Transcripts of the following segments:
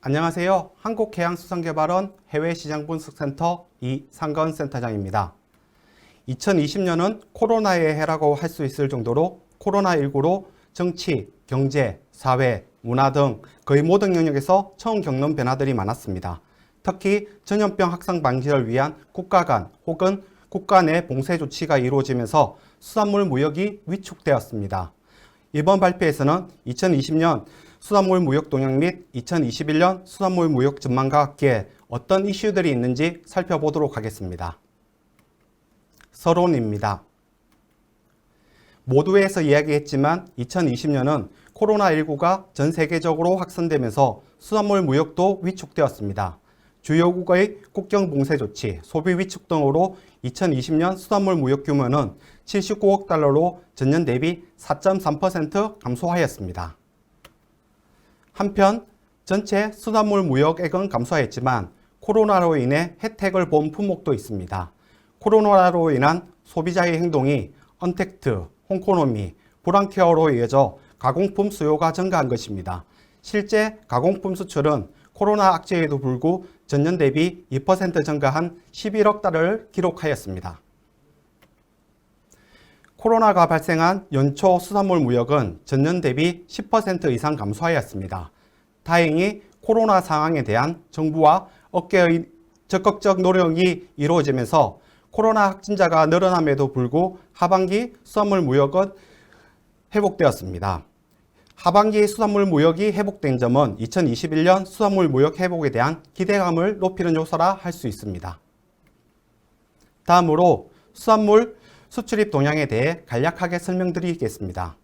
안녕하세요. 한국해양수산개발원 해외시장분석센터 이상건 센터장입니다. 2020년은 코로나의 해라고 할 수 있을 정도로 코로나19로 정치, 경제, 사회, 문화 등 거의 모든 영역에서 처음 겪는 변화들이 많았습니다. 특히 전염병 확산 방지를 위한 국가 간 혹은 국가 내 봉쇄 조치가 이루어지면서 수산물 무역이 위축되었습니다. 이번 발표에서는 2020년 수산물 무역 동향 및 2021년 수산물 무역 전망과 함께 어떤 이슈들이 있는지 살펴보도록 하겠습니다. 서론입니다. 모두에서 이야기했지만 2020년은 코로나19가 전 세계적으로 확산되면서 수산물 무역도 위축되었습니다. 주요국의 국경 봉쇄 조치, 소비 위축 등으로 2020년 수산물 무역 규모는 79억 달러로 전년 대비 4.3% 감소하였습니다. 한편 전체 수산물 무역액은 감소했지만 코로나로 인해 혜택을 본 품목도 있습니다. 코로나로 인한 소비자의 행동이 언택트, 홍코노미, 브랑케어로 이어져 가공품 수요가 증가한 것입니다. 실제 가공품 수출은 코로나 악재에도 불구 전년 대비 2% 증가한 11억 달러를 기록하였습니다. 코로나가 발생한 연초 수산물 무역은 전년 대비 10% 이상 감소하였습니다. 다행히 코로나 상황에 대한 정부와 업계의 적극적 노력이 이루어지면서 코로나 확진자가 늘어남에도 불구 하반기 수산물 무역은 회복되었습니다. 하반기 수산물 무역이 회복된 점은 2021년 수산물 무역 회복에 대한 기대감을 높이는 요소라 할 수 있습니다. 다음으로 수산물 수출입 동향에 대해 간략하게 설명드리겠습니다.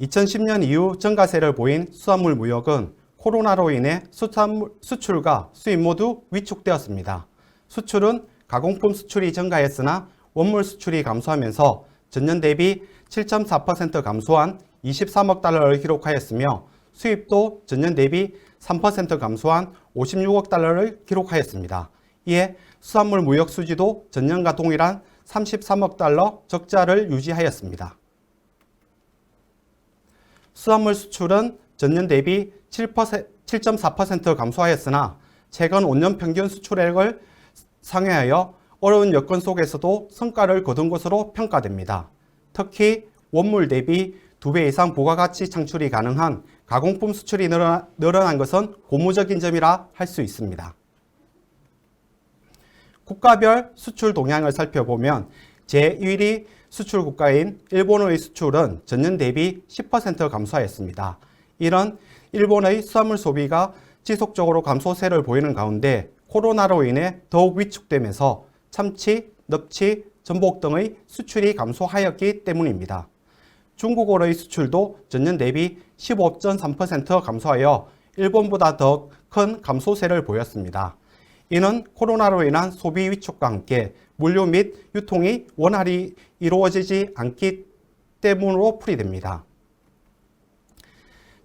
2010년 이후 증가세를 보인 수산물 무역은 코로나로 인해 수산물 수출과 수입 모두 위축되었습니다. 수출은 가공품 수출이 증가했으나 원물 수출이 감소하면서 전년 대비 7.4% 감소한 23억 달러를 기록하였으며 수입도 전년 대비 3% 감소한 56억 달러를 기록하였습니다. 이에 수산물 무역 수지도 전년과 동일한 33억 달러 적자를 유지하였습니다. 수산물 수출은 전년 대비 7.4% 감소하였으나 최근 5년 평균 수출액을 상회하여 어려운 여건 속에서도 성과를 거둔 것으로 평가됩니다. 특히 원물 대비 2배 이상 부가가치 창출이 가능한 가공품 수출이 늘어난 것은 고무적인 점이라 할 수 있습니다. 국가별 수출 동향을 살펴보면 제1위 수출 국가인 일본의 수출은 전년 대비 10% 감소하였습니다. 이런 일본의 수산물 소비가 지속적으로 감소세를 보이는 가운데 코로나로 인해 더욱 위축되면서 참치, 넙치, 전복 등의 수출이 감소하였기 때문입니다. 중국어의 수출도 전년 대비 15.3% 감소하여 일본보다 더 큰 감소세를 보였습니다. 이는 코로나로 인한 소비 위축과 함께 물류 및 유통이 원활히 이루어지지 않기 때문으로 풀이됩니다.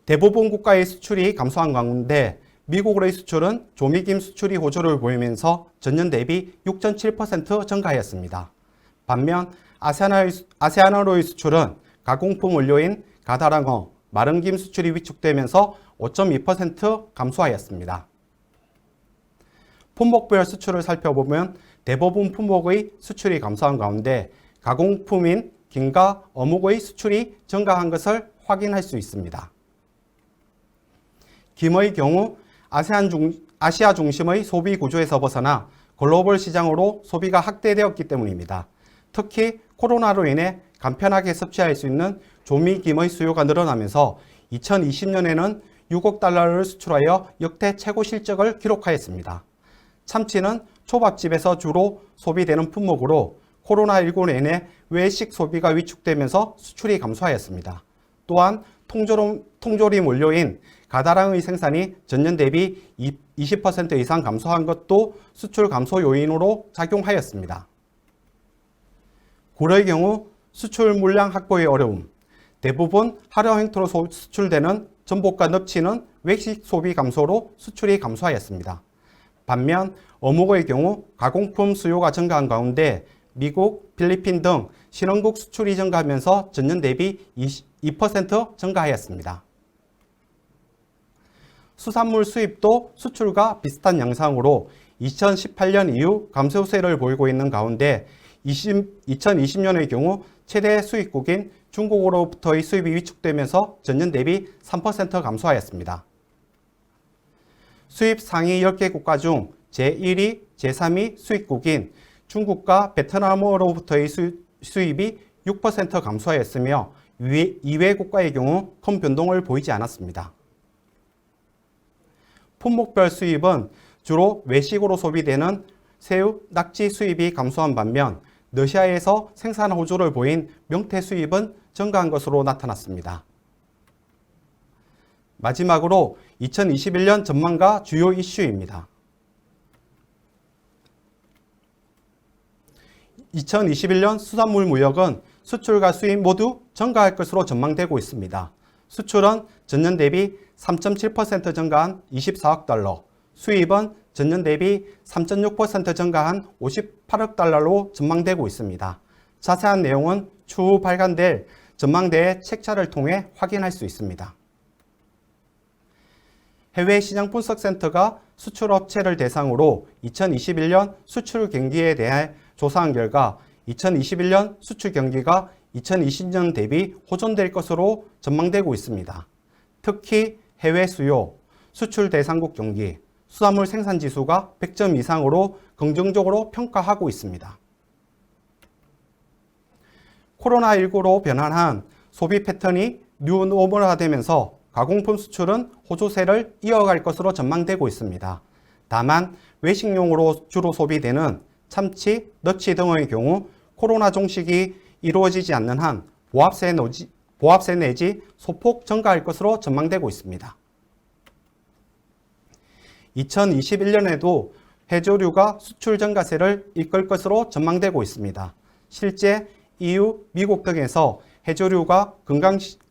대부분 국가의 수출이 감소한 가운데 미국의 수출은 조미김 수출이 호조를 보이면서 전년 대비 6.7% 증가하였습니다. 반면 아세안어의 수출은 가공품 원료인 가다랑어, 마른김 수출이 위축되면서 5.2% 감소하였습니다. 품목별 수출을 살펴보면 대부분 품목의 수출이 감소한 가운데 가공품인 김과 어묵의 수출이 증가한 것을 확인할 수 있습니다. 김의 경우 아세안 중, 아시아 중심의 소비 구조에서 벗어나 글로벌 시장으로 소비가 확대되었기 때문입니다. 특히 코로나로 인해 간편하게 섭취할 수 있는 조미김의 수요가 늘어나면서 2020년에는 6억 달러를 수출하여 역대 최고 실적을 기록하였습니다. 참치는 초밥집에서 주로 소비되는 품목으로 코로나19로 인해 외식 소비가 위축되면서 수출이 감소하였습니다. 또한 통조림, 통조림 원료인 가다랑의 생산이 전년 대비 20% 이상 감소한 것도 수출 감소 요인으로 작용하였습니다. 굴의 경우 수출 물량 확보의 어려움, 대부분 하려 행토로 수출되는 전복과 넙치는 외식 소비 감소로 수출이 감소하였습니다. 반면 어묵의 경우 가공품 수요가 증가한 가운데 미국, 필리핀 등 신흥국 수출이 증가하면서 전년 대비 2% 증가하였습니다. 수산물 수입도 수출과 비슷한 양상으로 2018년 이후 감소세를 보이고 있는 가운데 20, 2020년의 경우 최대 수입국인 중국으로부터의 수입이 위축되면서 전년 대비 3% 감소하였습니다. 수입 상위 10개 국가 중 제1위, 제3위 수입국인 중국과 베트남으로부터의 수, 수입이 6% 감소하였으며 이외 국가의 경우 큰 변동을 보이지 않았습니다. 품목별 수입은 주로 외식으로 소비되는 새우, 낙지 수입이 감소한 반면 러시아에서 생산 호조를 보인 명태 수입은 증가한 것으로 나타났습니다. 마지막으로 2021년 전망과 주요 이슈입니다. 2021년 수산물 무역은 수출과 수입 모두 증가할 것으로 전망되고 있습니다. 수출은 전년 대비 3.7% 증가한 24억 달러, 수입은 전년 대비 3.6% 증가한 58억 달러로 전망되고 있습니다. 자세한 내용은 추후 발간될 전망대의 책자를 통해 확인할 수 있습니다. 해외 시장 분석 센터가 수출 업체를 대상으로 2021년 수출 경기에 대해 조사한 결과 2021년 수출 경기가 2020년 대비 호전될 것으로 전망되고 있습니다. 특히 해외 수요, 수출 대상국 경기, 수산물 생산 지수가 100점 이상으로 긍정적으로 평가하고 있습니다. 코로나19로 변환한 소비 패턴이 뉴노멀화되면서 가공품 수출은 호조세를 이어갈 것으로 전망되고 있습니다. 다만 외식용으로 주로 소비되는 참치, 너치 등의 경우 코로나 종식이 이루어지지 않는 한 보합세, 노지, 보합세 내지 소폭 증가할 것으로 전망되고 있습니다. 2021년에도 해조류가 수출 증가세를 이끌 것으로 전망되고 있습니다. 실제 EU, 미국 등에서 해조류가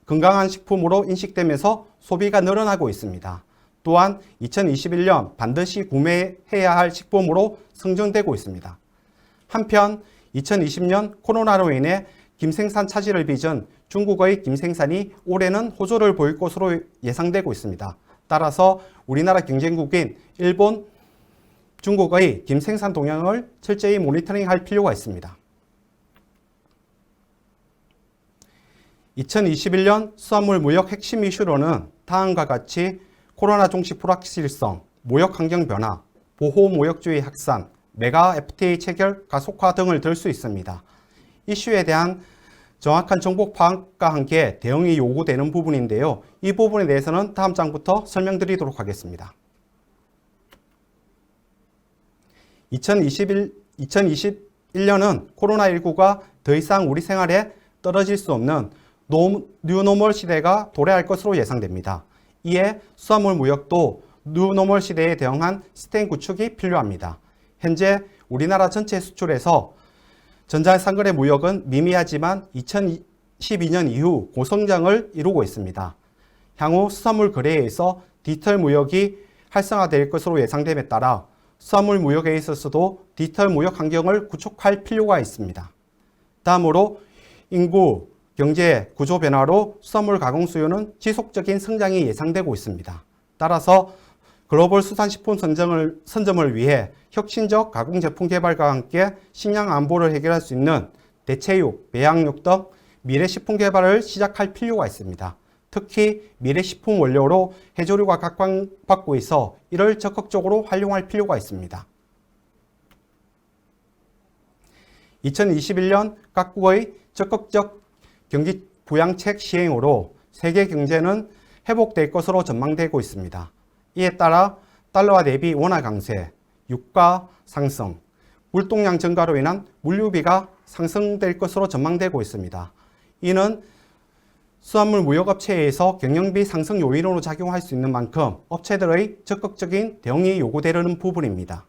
건강한 식품으로 인식되면서 소비가 늘어나고 있습니다. 또한 2021년 반드시 구매해야 할 식품으로 성정되고 있습니다. 한편 2020년 코로나로 인해 김생산 차질을 빚은 중국의 김생산이 올해는 호조를 보일 것으로 예상되고 있습니다. 따라서 우리나라 경쟁국인 일본, 중국의 김생산 동향을 철저히 모니터링할 필요가 있습니다. 2021년 수산물 무역 핵심 이슈로는 다음과 같이 코로나 종식 불확실성, 무역 환경 변화, 보호 무역주의 확산, 메가 FTA 체결 가속화 등을 들 수 있습니다. 이슈에 대한 정확한 정보 파악과 함께 대응이 요구되는 부분인데요. 이 부분에 대해서는 다음 장부터 설명드리도록 하겠습니다. 2021, 2021년은 코로나19가 더 이상 우리 생활에 떨어질 수 없는 뉴노멀 시대가 도래할 것으로 예상됩니다. 이에 수화물 무역도 뉴노멀 시대에 대응한 시스템 구축이 필요합니다. 현재 우리나라 전체 수출에서 전자상거래 무역은 미미하지만 2012년 이후 고성장을 이루고 있습니다. 향후 수산물 거래에서 디지털 무역이 활성화될 것으로 예상됨에 따라 수산물 무역에 있어서도 디지털 무역 환경을 구축할 필요가 있습니다. 다음으로 인구, 경제 구조 변화로 수산물 가공 수요는 지속적인 성장이 예상되고 있습니다. 따라서 글로벌 수산식품 선점을, 선점을 위해 혁신적 가공 제품 개발과 함께 식량 안보를 해결할 수 있는 대체육, 배양육 등 미래 식품 개발을 시작할 필요가 있습니다. 특히 미래 식품 원료로 해조류가 각광받고 있어 이를 적극적으로 활용할 필요가 있습니다. 2021년 각국의 적극적 경기 부양책 시행으로 세계 경제는 회복될 것으로 전망되고 있습니다. 이에 따라 달러화 대비 원화 강세, 유가 상승, 물동량 증가로 인한 물류비가 상승될 것으로 전망되고 있습니다. 이는 수산물 무역업체에서 경영비 상승 요인으로 작용할 수 있는 만큼 업체들의 적극적인 대응이 요구되는 부분입니다.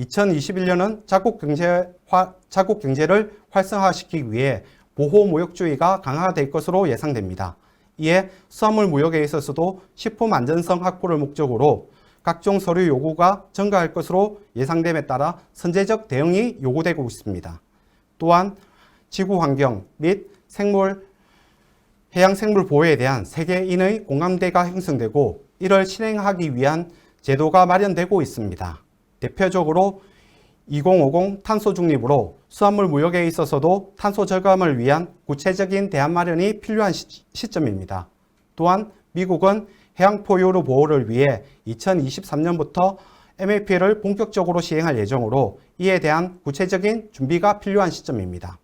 2021년은 자국 경제화, 자국 경제를 활성화시키기 위해 보호 무역주의가 강화될 것으로 예상됩니다. 이에 수산물 무역에 있어서도 식품 안전성 확보를 목적으로 각종 서류 요구가 증가할 것으로 예상됨에 따라 선제적 대응이 요구되고 있습니다. 또한 지구 환경 및 생물 해양 생물 보호에 대한 세계인의 공감대가 형성되고 이를 실행하기 위한 제도가 마련되고 있습니다. 대표적으로 2050 탄소 중립으로 수화물 무역에 있어서도 탄소 절감을 위한 구체적인 대안 마련이 필요한 시, 시점입니다. 또한 미국은 해양 포유류 보호를 위해 2023년부터 MAP를 본격적으로 시행할 예정으로 이에 대한 구체적인 준비가 필요한 시점입니다.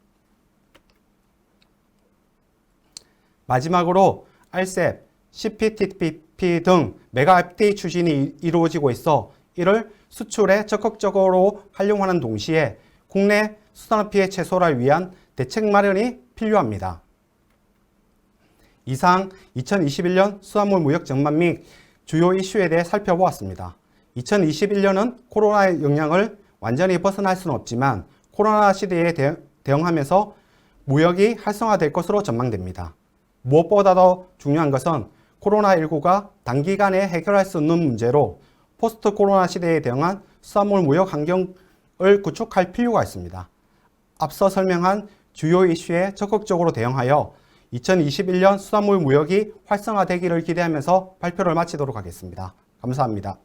마지막으로 RCEP, CPTPP 등 메가 FTA 추진이 이루어지고 있어 이를 수출에 적극적으로 활용하는 동시에 국내 수산업 피해 최소화를 위한 대책 마련이 필요합니다. 이상 2021년 수화물 무역 전망 및 주요 이슈에 대해 살펴보았습니다. 2021년은 코로나의 영향을 완전히 벗어날 수는 없지만 코로나 시대에 대- 대응하면서 무역이 활성화될 것으로 전망됩니다. 무엇보다도 중요한 것은 코로나19가 단기간에 해결할 수 없는 문제로 포스트 코로나 시대에 대응한 수화물 무역 환경을 구축할 필요가 있습니다. 앞서 설명한 주요 이슈에 적극적으로 대응하여 2021년 수산물 무역이 활성화되기를 기대하면서 발표를 마치도록 하겠습니다. 감사합니다.